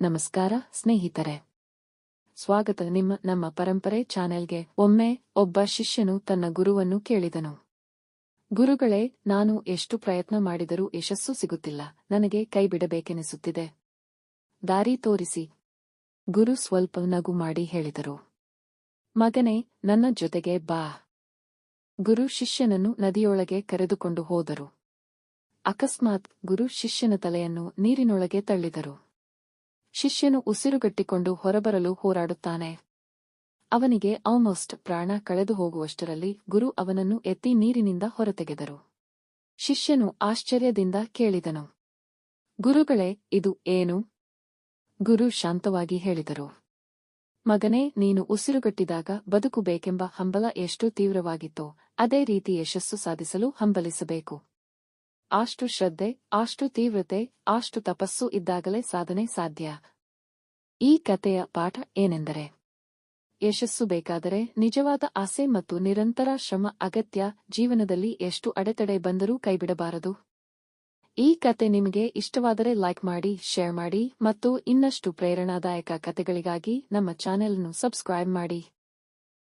ನಮಸ್ಕಾರ, ಸ್ನೇಹಿತರೆ. ಸ್ವಾಗತ ನಿಮ್ಮ ನಮ್ಮ ಪರಂಪರೆ ಚಾನೆಲ್ಗೆ. ಒಮ್ಮೆ ಒಬ್ಬ ಶಿಷ್ಯನು ತನ್ನ ಗುರುವನ್ನು ಕೇಳಿದನು. ಗುರುಗಳೇ, ನಾನು ಎಷ್ಟು ಪ್ರಯತ್ನ ಮಾಡಿದರೂ ಯಶಸ್ಸು ಸಿಗುತ್ತಿಲ್ಲ. ನನಗೆ ಕೈ ಬಿಡಬೇಕೆನಿಸುತ್ತಿದೆ ದಾರಿ ತೋರಿಸಿ. ಗುರು ಸ್ವಲ್ಪ ನಗು ಮಾಡಿ ಹೇಳಿದರು. ಮಗನೇ, ನನ್ನ ಜೊತೆಗೆ ಬಾ. ಗುರು ಶಿಷ್ಯನನ್ನು ನದಿಯೊಳಗೆ ಕರೆದುಕೊಂಡು ಹೋದರು. ಅಕಸ್ಮಾತ್ ಗುರು ಶಿಷ್ಯನ ತಲೆಯನ್ನು ನೀರಿನೊಳಗೆ ತಳ್ಳಿದರು. ಶಿಷ್ಯನು ಉಸಿರುಗಟ್ಟಿಕೊಂಡು ಹೊರಬರಲು ಹೋರಾಡುತ್ತಾನೆ. ಅವನಿಗೆ ಆಲ್ಮೋಸ್ಟ್ ಪ್ರಾಣ ಕಳೆದು ಹೋಗುವಷ್ಟರಲ್ಲಿ ಗುರು ಅವನನ್ನು ಎತ್ತಿ ನೀರಿನಿಂದ ಹೊರತೆಗೆದರು. ಶಿಷ್ಯನು ಆಶ್ಚರ್ಯದಿಂದ ಕೇಳಿದನು. ಗುರುಗಳೇ, ಇದು ಏನು? ಗುರು ಶಾಂತವಾಗಿ ಹೇಳಿದರು. ಮಗನೇ, ನೀನು ಉಸಿರುಗಟ್ಟಿದಾಗ ಬದುಕುಬೇಕೆಂಬ ಹಂಬಲ ಎಷ್ಟು ತೀವ್ರವಾಗಿತ್ತೋ. ಅದೇ ರೀತಿ ಯಶಸ್ಸು ಸಾಧಿಸಲು ಹಂಬಲಿಸಬೇಕು. ಅಷ್ಟು ಶ್ರದ್ಧೆ, ಅಷ್ಟು ತೀವ್ರತೆ, ಅಷ್ಟು ತಪಸ್ಸು ಇದ್ದಾಗಲೇ ಸಾಧನೆ ಸಾಧ್ಯ. ಈ ಕಥೆಯ ಪಾಠ ಏನೆಂದರೆ, ಯಶಸ್ಸು ಬೇಕಾದರೆ ನಿಜವಾದ ಆಸೆ ಮತ್ತು ನಿರಂತರ ಶ್ರಮ ಅಗತ್ಯ ಜೀವನದಲ್ಲಿ ಎಷ್ಟು ಅಡೆತಡೆ ಬಂದರೂ ಕೈಬಿಡಬಾರದು. ಈ ಕತೆ ನಿಮಗೆ ಇಷ್ಟವಾದರೆ ಲೈಕ್ ಮಾಡಿ, ಶೇರ್ ಮಾಡಿ ಮತ್ತು ಇನ್ನಷ್ಟು ಪ್ರೇರಣಾದಾಯಕ ಕತೆಗಳಿಗಾಗಿ ನಮ್ಮ ಚಾನೆಲ್ ಅನ್ನು ಸಬ್ಸ್ಕ್ರೈಬ್ ಮಾಡಿ.